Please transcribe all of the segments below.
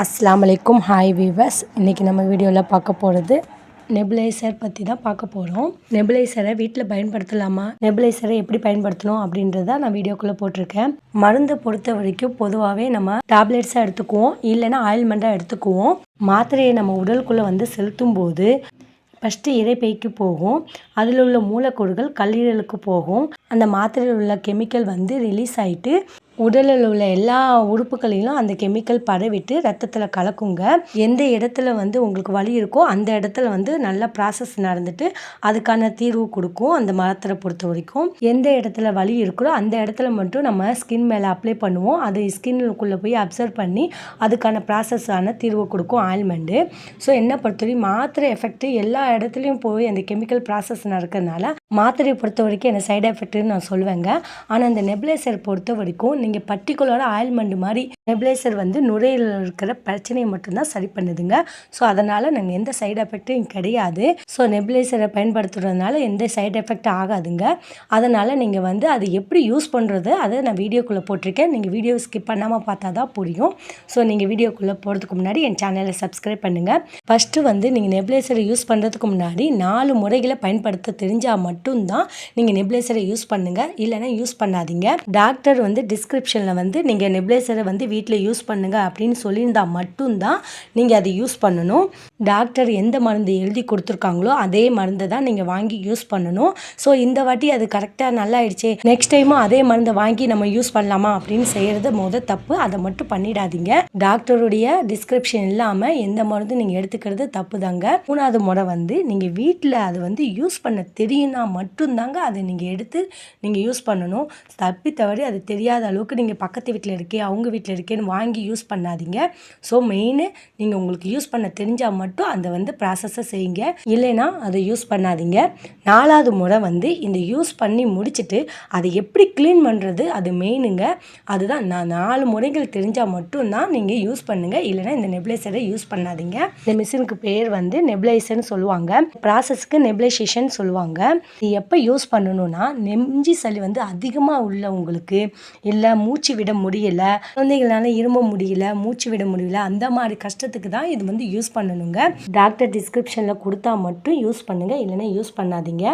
அஸ்லாம் அலைக்கும் hi viewers. இன்றைக்கி நம்ம வீடியோவில் பார்க்க போகிறது நெபுலைசர் பற்றி தான் பார்க்க போகிறோம் நெபுலைசரை வீட்டில் பயன்படுத்தலாமா? நெபுலைசரை எப்படி பயன்படுத்தணும் அப்படின்றத நான் வீடியோக்குள்ளே போட்டிருக்கேன். மருந்தை பொறுத்த வரைக்கும் பொதுவாகவே நம்ம டேப்லெட்ஸாக எடுத்துக்குவோம் இல்லைன்னா ஆயில்மெண்ட்டாக எடுத்துக்குவோம். மாத்திரையை நம்ம உடலுக்குள்ளே வந்து செலுத்தும் போது ஃபஸ்ட்டு இறைப்பைக்கு போகும். அதில் உள்ள மூலக்கூறுகள் கல்லீரலுக்கு போகும். அந்த மாத்திரையில் உள்ள கெமிக்கல் வந்து ரிலீஸ் ஆகிட்டு உடலில் உள்ள எல்லா உறுப்புகளிலும் அந்த கெமிக்கல் பரவிட்டு ரத்தத்தில் கலக்குங்க. எந்த இடத்துல வந்து உங்களுக்கு வலி இருக்கோ அந்த இடத்துல வந்து நல்ல ப்ராசஸ் நடந்துட்டு அதுக்கான தீர்வு கொடுக்கும் அந்த மரத்தை பொறுத்த வரைக்கும். எந்த இடத்துல வலி இருக்கோ அந்த இடத்துல மட்டும் நம்ம ஸ்கின் மேலே அப்ளை பண்ணுவோம். அது ஸ்கின்னுக்குள்ளே போய் அப்சர்வ் பண்ணி அதுக்கான ப்ராசஸான தீர்வு கொடுக்கும் ஆயில்மெண்ட்டு ஸோ என்ன பொறுத்தவரைக்கும் மாத்திரை எஃபெக்ட் எல்லா இடத்துலையும் போய் அந்த கெமிக்கல் ப்ராசஸ் நடக்கிறதுனால மாத்திரையை பொறுத்த வரைக்கும் என்ன சைடு எஃபெக்ட்னு நான் சொல்லுவேங்க ஆனால் அந்த நெபுலைசர் பொறுத்த வரைக்கும் நீங்கள் பர்டிகுலராக ஆயில்மெண்ட் மாதிரி நெபிலைசர் வந்து நுரையில் இருக்கிற பிரச்சனையை மட்டும்தான் சரி பண்ணுதுங்க. ஸோ அதனால் நாங்கள் எந்த சைடு எஃபெக்ட்டும் கிடையாது. ஸோ நெபிலைசரை பயன்படுத்துறதுனால எந்த சைடு எஃபெக்ட் ஆகாதுங்க. அதனால் நீங்கள் வந்து அது எப்படி யூஸ் பண்ணுறது அதை நான் வீடியோக்குள்ளே போட்டிருக்கேன். நீங்கள் வீடியோ ஸ்கிப் பண்ணாமல் பார்த்தா தான் புரியும். ஸோ நீங்கள் வீடியோக்குள்ளே போகிறதுக்கு முன்னாடி என் சேனலை சப்ஸ்கிரைப் பண்ணுங்கள் ஃபஸ்ட்டு வந்து நீங்கள் நெப்லேசரை யூஸ் பண்ணுறதுக்கு முன்னாடி நாலு முறைகளை பயன்படுத்த தெரிஞ்சால் மட்டும்தான் நீங்கள் நெபுலைசரை யூஸ் பண்ணுங்கள் இல்லைன்னா யூஸ் பண்ணாதீங்க. டாக்டர் வந்து டிஸ்கிரிப்ஷனில் வந்து நீங்கள் நெப்ளைசரை வந்து வீட்டில் யூஸ் பண்ணுங்கள் அப்படின்னு சொல்லியிருந்தால் மட்டும்தான் நீங்கள் அதை யூஸ் பண்ணணும். டாக்டர் எந்த மருந்து எழுதி கொடுத்துருக்காங்களோ அதே மருந்தை தான் நீங்கள் வாங்கி யூஸ் பண்ணணும். ஸோ இந்த வாட்டி அது கரெக்டாக நல்லா ஆயிடுச்சு நெக்ஸ்ட் டைமும் அதே மருந்தை வாங்கி நம்ம யூஸ் பண்ணலாமா அப்படின்னு செய்கிறது முத தப்பு. அதை மட்டும் பண்ணிடாதீங்க. டாக்டருடைய டிஸ்கிரிப்ஷன் இல்லாமல் எந்த மருந்தும் நீங்கள் எடுத்துக்கிறது தப்பு தாங்க மூணாவது முறை வந்து நீங்கள் வீட்டில் அது வந்து யூஸ் பண்ண தெரியும்னா மட்டும்தாங்க அதை நீங்கள் எடுத்து நீங்கள் யூஸ் பண்ணணும். தப்பி தவறி அது தெரியாத அளவுக்கு நீங்கள் பக்கத்து வீட்டில் இருக்கே அவங்க வீட்டில் இருக்கேன்னு வாங்கி யூஸ் பண்ணாதீங்க. ஸோ மெயின் நீங்கள் உங்களுக்கு யூஸ் பண்ண தெரிஞ்சால் மட்டும் அந்த வந்து ப்ராசஸை செய்யுங்க. இல்லைன்னா அதை யூஸ் பண்ணாதீங்க. நாலாவது முறை வந்து இந்த யூஸ் பண்ணி முடிச்சுட்டு அதை எப்படி க்ளீன் பண்ணுறது அது மெயினுங்க அதுதான் நான் நாலு முறைகள் தெரிஞ்சால் மட்டும்தான் நீங்கள் யூஸ் பண்ணுங்கள் இல்லைன்னா இந்த நெப்ளைசரை யூஸ் பண்ணாதீங்க. இந்த மிஷினுக்கு பேர் வந்து நெப்ளைசர்னு சொல்லுவாங்க. ப்ராசஸ்க்கு நெப்ளைசேஷன் சொல்லுவாங்க. இது எப்போ யூஸ் பண்ணணும்னா நெஞ்சி சளி வந்து அதிகமாக உள்ளவங்களுக்கு இல்லை மூச்சு விட முடியல. குழந்தைகளால இரும்ப முடியல மூச்சு விட முடியல. அந்த மாதிரி கஷ்டத்துக்கு தான் இது வந்து யூஸ் பண்ணணுங்க. டாக்டர் டிஸ்கிரிப்ஷனில் கொடுத்தா மட்டும் யூஸ் பண்ணுங்க. இல்லைன்னா யூஸ் பண்ணாதீங்க.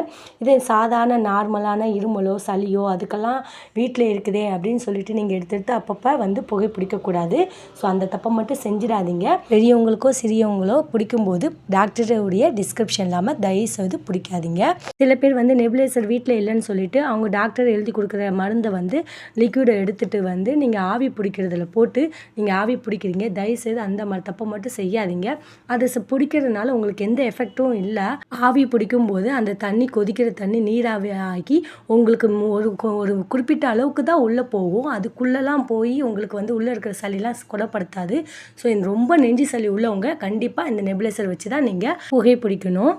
இதே சாதாரண நார்மலான இருமலோ சளியோ அதுக்கெல்லாம் வீட்டில் இருக்குதே அப்படின்னு சொல்லிட்டு நீங்கள் எடுத்து எடுத்து அப்பப்போ வந்து புகை பிடிக்கக்கூடாது. ஸோ அந்த தப்பை மட்டும் செஞ்சிடாதீங்க. பெரியவங்களுக்கோ சிறியவங்களோ பிடிக்கும்போது டாக்டருடைய டிஸ்கிரிப்ஷன் இல்லாமல் தயவு செய்து பிடிக்காதீங்க. சில பேர் வந்து நெபுலேசர் வீட்டில் இல்லைன்னு சொல்லிட்டு அவங்க டாக்டர் எழுதி கொடுக்குற மருந்தை வந்து லிக்விடை எடுத்துகிட்டு வந்து நீங்கள் ஆவி பிடிக்கிறதுல போட்டு நீங்கள் ஆவி பிடிக்கிறீங்க. தயவுசெய்து அந்த மாதிரி தப்பை மட்டும் செய்யாதீங்க. அது ச- பிடிக்கிறதுனால உங்களுக்கு எந்த எஃபெக்ட்டும் இல்லை. ஆவி பிடிக்கும் போது அந்த தண்ணி கொதிக்கிற தண்ணி நீராவி ஆகி உங்களுக்கு ஒரு ஒரு குறிப்பிட்ட அளவுக்கு தான் உள்ளே போகும். அதுக்குள்ளெல்லாம் போய் உங்களுக்கு வந்து உள்ளே இருக்கிற சளிலாம் குணப்படுத்தாது. ஸோ ரொம்ப நெஞ்சு சளி உள்ளவங்க கண்டிப்பாக இந்த நெபுலைசர் வச்சு தான் நீங்கள் புகை பிடிக்கணும்.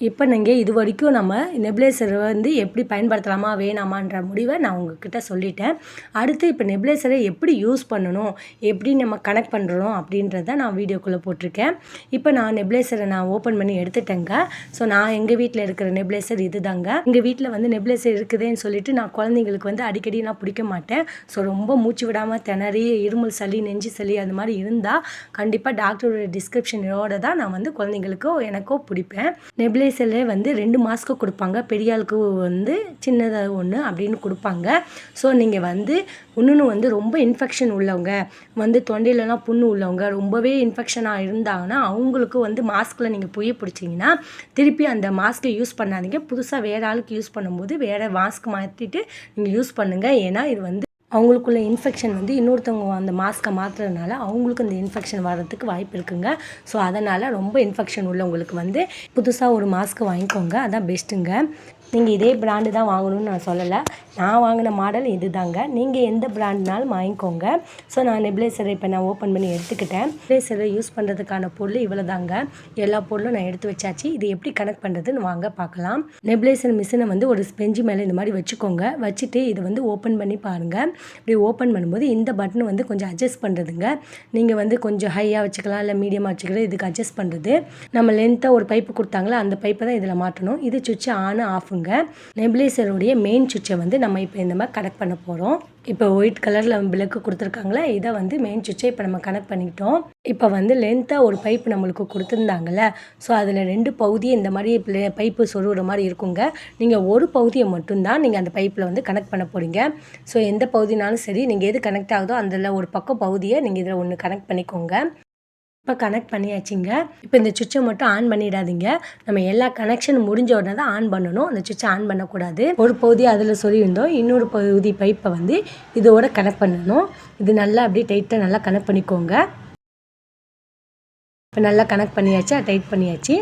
இப்போ நீங்கள் இது வரைக்கும் நம்ம நெபுலைசரை வந்து எப்படி பயன்படுத்தலாமா வேணாமான்ற முடிவை நான் உங்ககிட்ட சொல்லிட்டேன். அடுத்து இப்போ நெபுலைசரை எப்படி யூஸ் பண்ணணும் எப்படி நம்ம கனெக்ட் பண்ணுறோம் அப்படின்றத நான் வீடியோக்குள்ளே போட்டிருக்கேன். இப்போ நான் நெபுலைசரை நான் ஓப்பன் பண்ணி எடுத்துட்டேங்க. ஸோ நான் எங்கள் வீட்டில் இருக்கிற நெபுலைசர் இது தாங்க எங்கள் வீட்டில் வந்து நெப்லேசர் இருக்குதுன்னு சொல்லிட்டு நான் குழந்தைங்களுக்கு வந்து அடிக்கடி நான் பிடிக்க மாட்டேன். ஸோ ரொம்ப மூச்சு விடாமல் திணறி இருமல் சளி நெஞ்சு சளி அது மாதிரி இருந்தால் கண்டிப்பாக டாக்டரோட டிஸ்கிரிப்ஷனோட தான் நான் வந்து குழந்தைங்களுக்கோ எனக்கோ பிடிப்பேன். நெபுலைசர்லே வந்து ரெண்டு மாஸ்க்கு கொடுப்பாங்க. பெரிய ஆளுக்கு வந்து சின்னதாக ஒன்று அப்படின்னு கொடுப்பாங்க. ஸோ நீங்கள் வந்து இன்னொன்று வந்து ரொம்ப இன்ஃபெக்ஷன் உள்ளவங்க வந்து தொண்டையிலலாம் புண்ணு உள்ளவங்க ரொம்பவே இன்ஃபெக்ஷனாக இருந்தாங்கன்னா அவங்களுக்கு வந்து மாஸ்கில் நீங்கள் புய பிடிச்சிங்கன்னா திருப்பி அந்த மாஸ்க்கை யூஸ் பண்ணாதீங்க. புதுசாக வேறு ஆளுக்கு யூஸ் பண்ணும்போது வேறு மாஸ்க் மாற்றிட்டு நீங்கள் யூஸ் பண்ணுங்கள் ஏன்னா இது வந்து அவங்களுக்குள்ள இன்ஃபெக்ஷன் வந்து இன்னொருத்தவங்க அந்த மாஸ்க்கை மாற்றுறதுனால அவங்களுக்கு இந்த இன்ஃபெக்ஷன் வர்றதுக்கு வாய்ப்பு இருக்குங்க. ஸோ அதனால் ரொம்ப இன்ஃபெக்ஷன் உள்ளவங்களுக்கு வந்து புதுசாக ஒரு மாஸ்க்கு வாங்கிக்கோங்க. அதான் பெஸ்ட்டுங்க நீங்கள் இதே பிராண்டு தான் வாங்கணும்னு நான் சொல்லலை. நான் வாங்கின மாடல் இது தாங்க நீங்கள் எந்த பிராண்ட்னாலும் வாங்கிக்கோங்க. ஸோ நான் நெப்ளைசரை இப்போ நான் ஓப்பன் பண்ணி எடுத்துக்கிட்டேன். நெப்ளேசரை யூஸ் பண்ணுறதுக்கான பொருள் இவ்வளோ தாங்க எல்லா பொருளும் நான் எடுத்து வச்சாச்சு. இது எப்படி கனெக்ட் பண்ணுறதுன்னு வாங்க பார்க்கலாம். நெப்ளேசர் மிஷினை வந்து ஒரு ஸ்பெஞ்சு மேலே இந்த மாதிரி வச்சுக்கோங்க. வச்சுட்டு இதை வந்து ஓப்பன் பண்ணி பாருங்கள் இப்படி ஓப்பன் பண்ணும்போது இந்த பட்டன் வந்து கொஞ்சம் அட்ஜஸ்ட் பண்ணுறதுங்க நீங்கள் வந்து கொஞ்சம் ஹையாக வச்சுக்கலாம் இல்லை மீடியமாக வச்சுக்கலாம். இதுக்கு அட்ஜஸ்ட் பண்ணுறது நம்ம லென்த்தாக ஒரு பைப்பு கொடுத்தாங்களா அந்த பைப்பை தான் இதில் மாட்டணும் இது சுவிட்ச் ஆன் ஆஃபுங்க இருக்குங்க நெபிலைசருடைய மெயின் சுவிட்சை வந்து நம்ம இப்போ இந்த மாதிரி கனெக்ட் பண்ண போகிறோம் இப்போ ஒயிட் கலரில் விளக்கு கொடுத்துருக்காங்களே இதை வந்து மெயின் சுவிட்சை இப்போ நம்ம கனெக்ட் பண்ணிக்கிட்டோம். இப்போ வந்து லென்த்தாக ஒரு பைப் நம்மளுக்கு கொடுத்துருந்தாங்கல்ல ஸோ அதில் ரெண்டு பகுதியை இந்த மாதிரி ப்ளே- பைப்பு சொருகிற மாதிரி இருக்குங்க. நீங்கள் ஒரு பகுதியை மட்டும்தான் நீங்கள் அந்த பைப்பில் வந்து கனெக்ட் பண்ண போகிறீங்க ஸோ எந்த பகுதினாலும் சரி நீங்கள் எது கனெக்ட் ஆகுதோ அதில் ஒரு பக்கம் பகுதியை நீங்கள் இதில் ஒன்று கனெக்ட் பண்ணிக்கோங்க. இப்போ கனெக்ட் பண்ணியாச்சுங்க. இப்போ இந்த சுவிட்சை மட்டும் ஆன் பண்ணிடாதீங்க. நம்ம எல்லா கனெக்ஷன் முடிஞ்ச உடனே தான் ஆன் பண்ணணும். அந்த சுவிட்சை ஆன் பண்ணக்கூடாது. ஒரு பகுதி அதில் சொல்லியிருந்தோம். இன்னொரு பகுதி பைப்பை வந்து இதோட கனெக்ட் பண்ணணும். இது நல்லா அப்படியே டைட்டாக நல்லா கனெக்ட் பண்ணிக்கோங்க. இப்போ நல்லா கனெக்ட் பண்ணியாச்சு. டைட் பண்ணியாச்சு.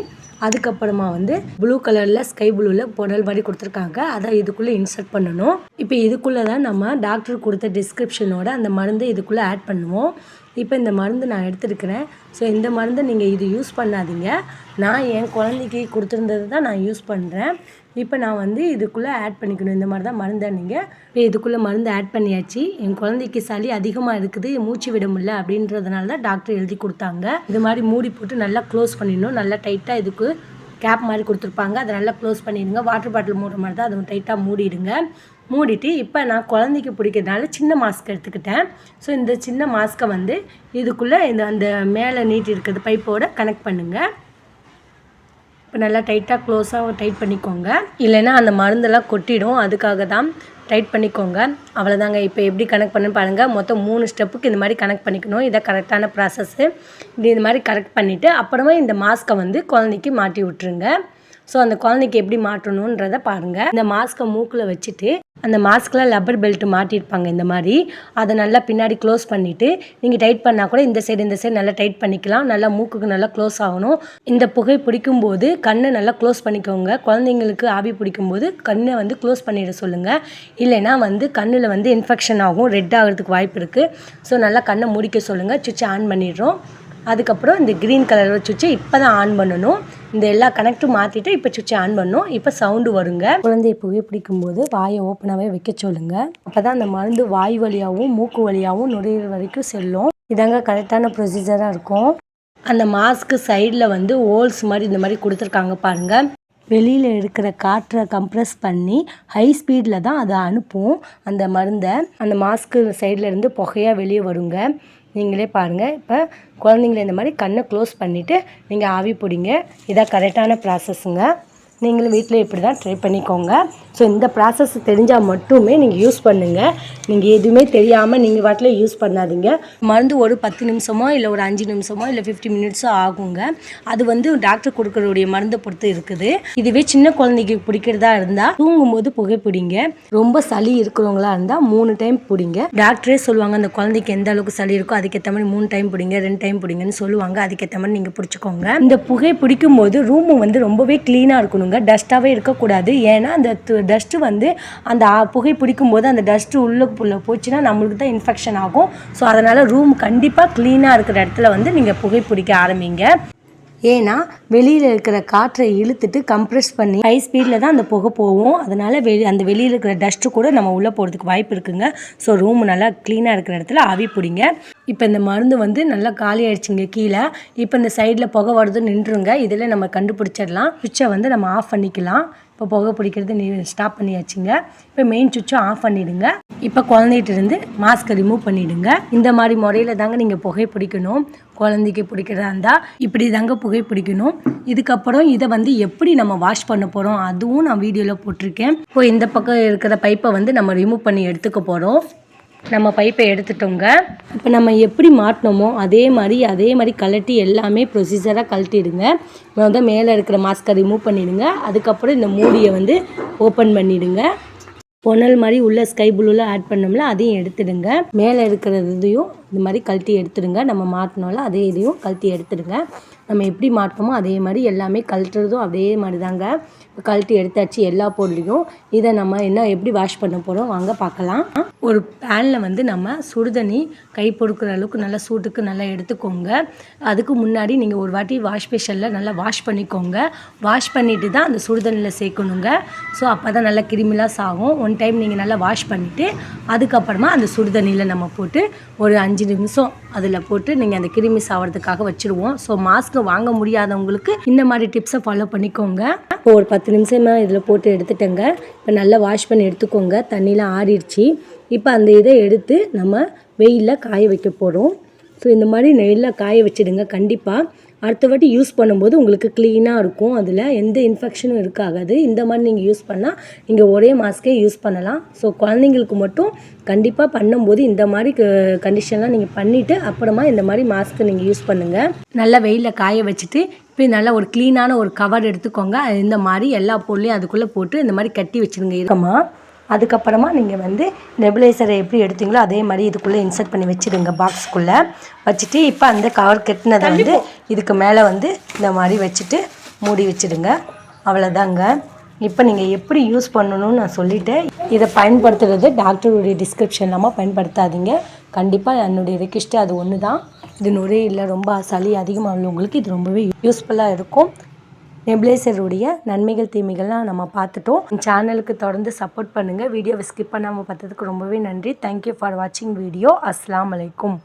அதுக்கப்புறமா வந்து ப்ளூ கலரில் ஸ்கை ப்ளூவில் பொடல் மாதிரி கொடுத்துருக்காங்க. அதை இதுக்குள்ளே இன்சர்ட் பண்ணணும். இப்போ இதுக்குள்ளே தான் நம்ம டாக்டர் கொடுத்த டிஸ்கிரிப்ஷனோட அந்த மருந்தை இதுக்குள்ளே ஆட் பண்ணுவோம். இப்போ இந்த மருந்து நான் எடுத்துருக்கிறேன். ஸோ இந்த மருந்தை நீங்கள் இது யூஸ் பண்ணாதீங்க. நான் என் குழந்தைக்கு கொடுத்துருந்தது தான் நான் யூஸ் பண்ணுறேன் இப்போ நான் வந்து இதுக்குள்ளே ஆட் பண்ணிக்கணும். இந்த மாதிரி தான் மருந்தை நீங்கள் இப்போ இதுக்குள்ளே மருந்து ஆட் பண்ணியாச்சு. என் குழந்தைக்கு சளி அதிகமாக இருக்குது மூச்சு விட முடியல அப்படின்றதுனால தான் டாக்டர் எழுதி கொடுத்தாங்க. இது மாதிரி மூடி போட்டு நல்லா க்ளோஸ் பண்ணிடணும். நல்லா டைட்டாக இதுக்கு கேப் மாதிரி கொடுத்துருப்பாங்க. அதை நல்லா க்ளோஸ் பண்ணிடுங்க. வாட்டர் பாட்டில் மூடுற மாதிரி தான் அதை டைட்டாக மூடிடுங்க. மூடிட்டு இப்போ நான் குழந்தைக்கு பிடிக்கிறதுனால சின்ன மாஸ்க் எடுத்துக்கிட்டேன். ஸோ இந்த சின்ன மாஸ்க்கை வந்து இதுக்குள்ளே இந்த அந்த மேலே நீட்டி இருக்கிறது பைப்போடு கனெக்ட் பண்ணுங்கள் இப்போ நல்லா டைட்டாக க்ளோஸாக டைட் பண்ணிக்கோங்க. இல்லைன்னா அந்த மருந்தெல்லாம் கொட்டிடும். அதுக்காக தான் டைட் பண்ணிக்கோங்க. அவ்வளோதாங்க இப்போ எப்படி கனெக்ட் பண்ணு பாருங்கள் மொத்தம் மூணு ஸ்டெப்புக்கு இந்த மாதிரி கனெக்ட் பண்ணிக்கணும். இதை கரெக்டான ப்ராசஸ்ஸு இப்படி இந்த மாதிரி கரெக்ட் பண்ணிவிட்டு அப்புறமா இந்த மாஸ்க்கை வந்து குழந்தைக்கு மாட்டி விட்ருங்க ஸோ அந்த குழந்தைக்கு எப்படி மாட்டணுன்றதை பாருங்கள் இந்த மாஸ்க்கை மூக்கில் வச்சுட்டு அந்த மாஸ்கில் லப்பர் பெல்ட் மாட்டியிருப்பாங்க இந்த மாதிரி. அதை நல்லா பின்னாடி க்ளோஸ் பண்ணிவிட்டு நீங்கள் டைட் பண்ணால் கூட இந்த சைடு இந்த சைடு நல்லா டைட் பண்ணிக்கலாம். நல்லா மூக்குக்கு நல்லா க்ளோஸ் ஆகணும். இந்த புகை பிடிக்கும்போது கண்ணை நல்லா க்ளோஸ் பண்ணிக்கோங்க. குழந்தைங்களுக்கு ஆவி பிடிக்கும்போது கண்ணை வந்து க்ளோஸ் பண்ணிட சொல்லுங்கள் இல்லைன்னா வந்து கண்ணில் வந்து இன்ஃபெக்ஷன் ஆகும். ரெட் ஆகிறதுக்கு வாய்ப்பு இருக்குது ஸோ நல்லா கண்ணை முடிக்க சொல்லுங்கள் சுவிட்சை ஆன் பண்ணிடுறோம். அதுக்கப்புறம் இந்த க்ரீன் கலர் சுவிட்சை இப்போ தான் ஆன் பண்ணணும். இந்த எல்லா கனெக்டும் மாற்றிட்டு இப்போ சுவிட்சை ஆன் பண்ணும். இப்போ சவுண்டு வருங்க. குழந்தையை புகை பிடிக்கும்போது வாயை ஓப்பனாகவே வைக்க சொல்லுங்க. அப்போ தான் அந்த மருந்து வாய் வழியாகவும் மூக்கு வழியாகவும் நுரையீரல் வரைக்கும் செல்லும். இதாங்க கரெக்டான ப்ரொசீஜராக இருக்கும். அந்த மாஸ்க்கு சைடில் வந்து ஹோல்ஸ் மாதிரி இந்த மாதிரி கொடுத்துருக்காங்க பாருங்கள் வெளியில் இருக்கிற காற்றை கம்ப்ரெஸ் பண்ணி ஹை ஸ்பீடில் தான் அதை அனுப்பும். அந்த மருந்தை அந்த மாஸ்க்கு சைடில் இருந்து புகையாக வெளியே வருங்க. நீங்களே பாருங்கள் இப்போ குழந்தைங்கள இந்த மாதிரி கண்ணை க்ளோஸ் பண்ணிவிட்டு நீங்கள் ஆவி பிடிங்க. இதான் கரெக்டான ப்ராசஸ்ஸுங்க நீங்களும் வீட்டில் இப்படி தான் ட்ரை பண்ணிக்கோங்க. ஸோ இந்த ப்ராசஸ் தெரிஞ்சால் மட்டுமே நீங்கள் யூஸ் பண்ணுங்கள் நீங்கள் எதுவுமே தெரியாமல் நீங்கள் வாட்டில் யூஸ் பண்ணாதீங்க. மருந்து ஒரு பத்து நிமிஷமோ இல்லை ஒரு அஞ்சு நிமிஷமோ இல்லை ஃபிஃப்டி மினிட்ஸோ ஆகுங்க. அது வந்து டாக்டர் கொடுக்கறடைய மருந்தை பொறுத்து இருக்குது. இதுவே சின்ன குழந்தைக்கு பிடிக்கிறதா இருந்தால் தூங்கும்போது புகை பிடிங்க. ரொம்ப சளி இருக்கிறவங்களா இருந்தால் மூணு டைம் பிடிங்க. டாக்டரே சொல்லுவாங்க அந்த குழந்தைக்கு எந்த அளவுக்கு சளி இருக்கோ அதுக்கேற்ற மாதிரி மூணு டைம் பிடிங்க ரெண்டு டைம் பிடிங்கன்னு சொல்லுவாங்க. அதுக்கேற்ற மாதிரி நீங்கள் பிடிச்சிக்கோங்க. இந்த புகை பிடிக்கும்போது ரூமு வந்து ரொம்பவே க்ளீனாக இருக்கணுங்க. டஸ்ட்டாகவே இருக்கக்கூடாது. ஏன்னா அந்த டஸ்ட்டு வந்து அந்த புகை பிடிக்கும் போது அந்த டஸ்ட்டு உள்ளுக்குள்ளே போச்சுன்னா நம்மளுக்கு தான் இன்ஃபெக்ஷன் ஆகும். ஸோ அதனால் ரூம் கண்டிப்பாக க்ளீனாக இருக்கிற இடத்துல வந்து நீங்கள் புகை பிடிக்க ஆரம்பிங்க. ஏன்னா வெளியில் இருக்கிற காற்றை இழுத்துட்டு கம்ப்ரெஸ் பண்ணி ஹை ஸ்பீடில் தான் அந்த புகை போகும். அதனால் வெளி அந்த வெளியில் இருக்கிற டஸ்ட்டு கூட நம்ம உள்ளே போகிறதுக்கு வாய்ப்பு இருக்குங்க. ஸோ ரூம் நல்லா க்ளீனாக இருக்கிற இடத்துல ஆவி பிடிங்க. இப்போ இந்த மருந்து வந்து நல்லா காலி ஆயிடுச்சுங்க கீழே. இப்போ இந்த சைடில் புகை வருது நின்றுங்க இதில் நம்ம கண்டுபிடிச்சிடலாம். சுவிட்சை வந்து நம்ம ஆஃப் பண்ணிக்கலாம். இப்போ புகை பிடிக்கிறது நீ ஸ்டாப் பண்ணியாச்சுங்க. இப்போ மெயின் சுவிட்சும் ஆஃப் பண்ணிடுங்க. இப்போ குழந்தைகிட்ட இருந்து மாஸ்க்கை ரிமூவ் பண்ணிடுங்க. இந்த மாதிரி முறையில் தாங்க நீங்கள் புகை பிடிக்கணும். குழந்தைக்கு பிடிக்கிறதா இருந்தால் இப்படி தாங்க புகை பிடிக்கணும். இதுக்கப்புறம் இதை வந்து எப்படி நம்ம வாஷ் பண்ண போகிறோம் அதுவும் நான் வீடியோவில் போட்டிருக்கேன். இப்போ இந்த பக்கம் இருக்கிற பைப்பை வந்து நம்ம ரிமூவ் பண்ணி எடுத்துக்க போகிறோம் நம்ம பைப்பை எடுத்துட்டோங்க. இப்போ நம்ம எப்படி மாட்டினோமோ அதே மாதிரி அதே மாதிரி கழட்டி எல்லாமே ப்ரொசீஜராக கழட்டிடுங்க. வந்து மேலே இருக்கிற மாஸ்க்கை ரிமூவ் பண்ணிடுங்க. அதுக்கப்புறம் இந்த மூடியை வந்து ஓப்பன் பண்ணிவிடுங்க பொன்னல் மாதிரி உள்ள ஸ்கை ப்ளூவில் ஆட் பண்ணோம்ல அதையும் எடுத்துடுங்க. மேலே இருக்கிற இதையும் இந்த மாதிரி கழட்டி எடுத்துடுங்க. நம்ம மாட்டினோம்ல அதே இதையும் கழட்டி எடுத்துடுங்க. நம்ம எப்படி மாட்டோமோ அதே மாதிரி எல்லாமே கழட்டுறதும் அதே மாதிரி தாங்க இப்போ கழட்டி எடுத்தாச்சு எல்லா பொருளையும். இதை நம்ம என்ன எப்படி வாஷ் பண்ண போகிறோம் வாங்க பார்க்கலாம். ஒரு பேனில் வந்து நம்ம சுடுதண்ணி கை பொறுக்கிற அளவுக்கு நல்லா சூட்டுக்கு நல்லா எடுத்துக்கோங்க. அதுக்கு முன்னாடி நீங்கள் ஒரு வாட்டி வாஷ் பேஷனில் நல்லா வாஷ் பண்ணிக்கோங்க. வாஷ் பண்ணிவிட்டு தான் அந்த சுடுதண்ணியில் சேர்க்கணுங்க. ஸோ அப்போ தான் நல்லா கிருமிலாம் சாகும். ஒன் டைம் நீங்கள் நல்லா வாஷ் பண்ணிவிட்டு அதுக்கப்புறமா அந்த சுடுதண்ணியில் நம்ம போட்டு ஒரு அஞ்சு அஞ்சு நிமிஷம் அதில் போட்டு நீங்கள் அந்த கிருமி சாவறதுக்காக வச்சுருவோம். ஸோ மாஸ்க் வாங்க முடியாதவங்களுக்கு இந்த மாதிரி டிப்ஸை ஃபாலோ பண்ணிக்கோங்க. இப்போ ஒரு பத்து நிமிஷமாக இதில் போட்டு எடுத்துட்டேங்க. இப்போ நல்லா வாஷ் பண்ணி எடுத்துக்கோங்க. தண்ணியெலாம் ஆறிடுச்சு. இப்போ அந்த இதை எடுத்து நம்ம வெயிலில் காய வைக்க போகிறோம் ஸோ இந்த மாதிரி நெல்லில் காய வச்சிடுங்க. கண்டிப்பாக அடுத்த வாட்டி யூஸ் பண்ணும்போது உங்களுக்கு க்ளீனாக இருக்கும். அதில் எந்த இன்ஃபெக்ஷனும் இருக்காது இந்த மாதிரி நீங்கள் யூஸ் பண்ணால் நீங்கள் ஒரே மாஸ்க்கே யூஸ் பண்ணலாம். ஸோ குழந்தைங்களுக்கு மட்டும் கண்டிப்பாக பண்ணும்போது இந்த மாதிரி கண்டிஷன்லாம் நீங்கள் பண்ணிவிட்டு அப்புறமா இந்த மாதிரி மாஸ்க்கு நீங்கள் யூஸ் பண்ணுங்கள் நல்லா வெயிலில் காய வச்சுட்டு இப்போ நல்லா ஒரு க்ளீனான ஒரு கவர் எடுத்துக்கோங்க. அது இந்த மாதிரி எல்லா பொருளையும் அதுக்குள்ளே போட்டு இந்த மாதிரி கட்டி வச்சுருங்க. இருக்கமா அதுக்கப்புறமா நீங்கள் வந்து நெபுலைசரை எப்படி எடுத்தீங்களோ அதே மாதிரி இதுக்குள்ளே இன்சர்ட் பண்ணி வச்சுடுங்க பாக்ஸ்க்குள்ளே வச்சுட்டு இப்போ அந்த கவர் கட்டினதை வந்து இதுக்கு மேலே வந்து இந்த மாதிரி வச்சுட்டு மூடி வச்சுடுங்க. அவ்வளோதாங்க இப்போ நீங்கள் எப்படி யூஸ் பண்ணணும்னு நான் சொல்லிட்டேன். இதை பயன்படுத்துறது டாக்டருடைய டிஸ்கிரிப்ஷன் இல்லாமல் பயன்படுத்தாதீங்க. கண்டிப்பாக என்னுடைய ரெக்வெஸ்ட்டு அது ஒன்று தான் இது நுரையில் ரொம்ப சளி அதிகமாக உள்ளவங்களுக்கு இது ரொம்பவே யூஸ்ஃபுல்லாக இருக்கும். நெப்லேசருடைய நன்மைகள் தீமைகள்லாம் நம்ம பார்த்துட்டோம். சேனலுக்கு தொடர்ந்து சப்போர்ட் பண்ணுங்கள் வீடியோவை ஸ்கிப் பண்ணாமல் பார்த்ததுக்கு ரொம்பவே நன்றி. தேங்க்யூ ஃபார் வாட்சிங் வீடியோ அஸ்லாம் அலைக்கும்.